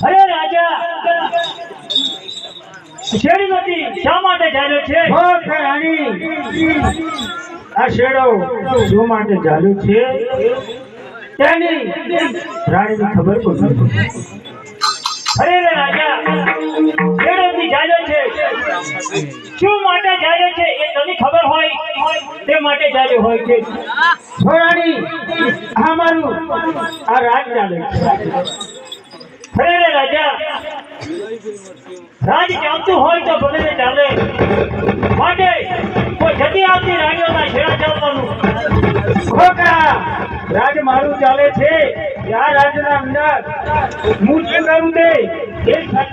અરે રાજા શેરીમતી શા માટે ચાલ્યો છે? આ શેડો શું માટે ચાલુ છે? તેની રાણીની ખબર પણ નથી? અરે રાજા ચાલ્યો છે. શું માટે ચાલ્યો છે એ તને ખબર હોય? તે માટે ચાલ્યો હોય છે. હો રાણી આ રાજ ચાલે અરે રાજા, રાજ ચાલતું હોય તો ભલે ચાલે. માટે કોઈ જતી આવતી રાણીઓના શેરા ચાલવાનું. ખોટા રાજ મારું ચાલે છે. આ રાજના અંદર હું જે કરું તે એ જ થાય.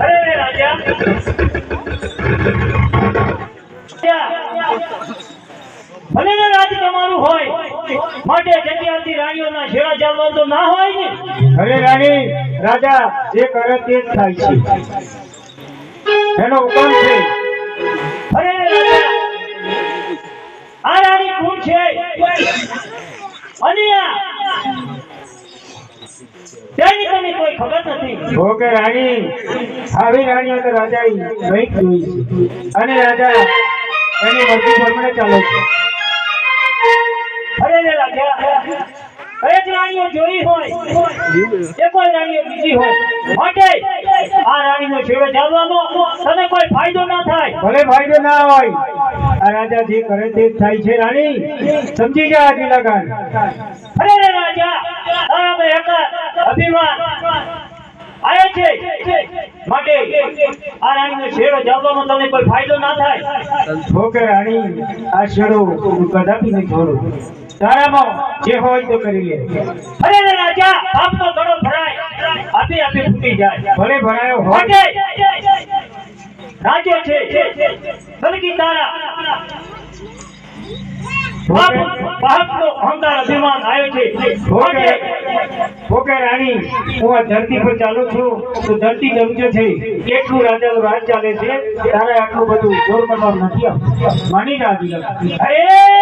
અરે રાજા. ભલે ને રાજ તમારું હોય માટે જગ્યાથી રાણીઓના શેરા ચાલવાનું તો ના હોય ને? અરે રાણી રાજા જે કરે તે જ થાય છે. એનો હુકમ છે. અરે રાજા. આ રાણી કોણ છે. અને તેની કોઈ ખબર નથી. ઓકે રાણી. આવી રાણીઓ તો રાજા નહીં જોઈ અને રાજા એની મરજી પ્રમાણે ચાલે છે. અરે રે રાજા. કંઈક રાણીઓ જોઈ હોય એ કોઈ રાણીઓ બીજી હોય. માટે આ રાણીનો છેડો ચાલવાનો તને કોઈ ફાયદો ના થાય. ભલે ફાયદો ના હોય. આ રાજા જે કરે તે થાય છે રાણી. સમજી જા આ લગાન અરે રાજા આ બે અભિમાન આયો છે. માટે આ રાણીનો શેરો ચાલવાનો તમને કોઈ ફાયદો ના થાય. ઠોકે રાણી આ શેરો હું કદાપી નહીં છોડું તારામાં જે હોય તો કરી લે. અરે રાજા આપનો ઘડો ભરાય. આપી આપી ફૂટી જાય. ભલે ભરાયો હોય. રાજ્ય છે. બલકી તારા ધરતી પર ચાલુ છું. તો ધરતી જમજો છે. કેટલું રાજાનું રાજ ચાલે છે? તારે આટલું બધું જોર નથી માની જા અરે!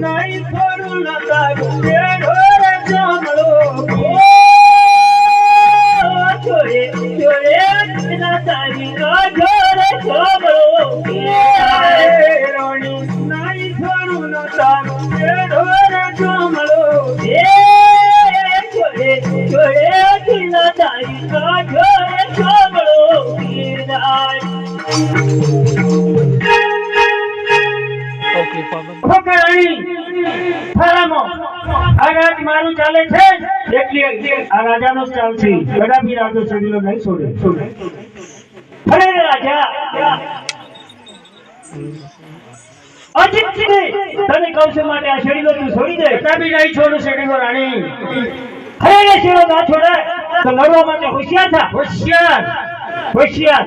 નહીં ના મારું ચાલે છે? એટલી આ રાજાનો જ ચાલશે કદાપી રાજો છોડીલો નહીં છોડે. છોડે. અરે રાજા. અજીત તને કહું માટે આ શેરીનો તું છોડી દે. કદાપી નહીં છોડું શેડીલો રાણી. અરે ના છોડે. તો લડવા માટે હોશિયાર થા. હોશિયાર. હોશિયાર.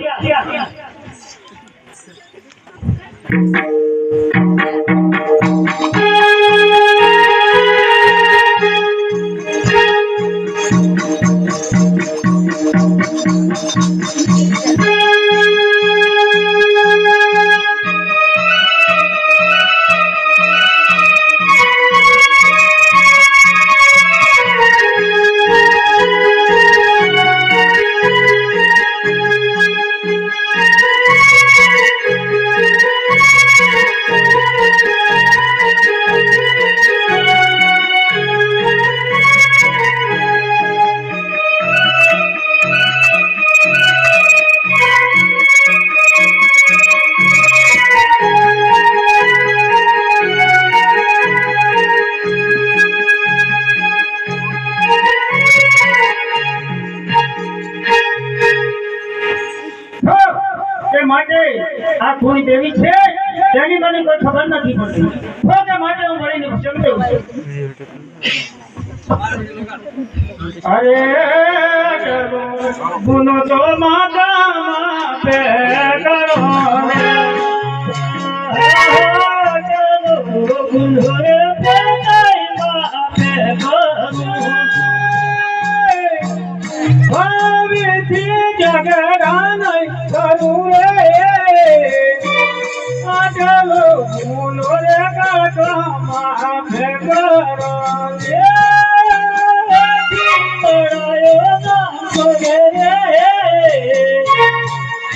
કોઈ દેવી છે તેની મને કોઈ ખબર નથી પડતી તો તે માટે હું વળીને સમજાવું છું અરે કરો ગુનો તો માતા માપે કરો ને. ભાવેથી જગરાનય કરું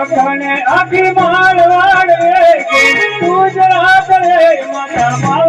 મને વખણે આખી મારવાડ રે ગુજરાત રે મારા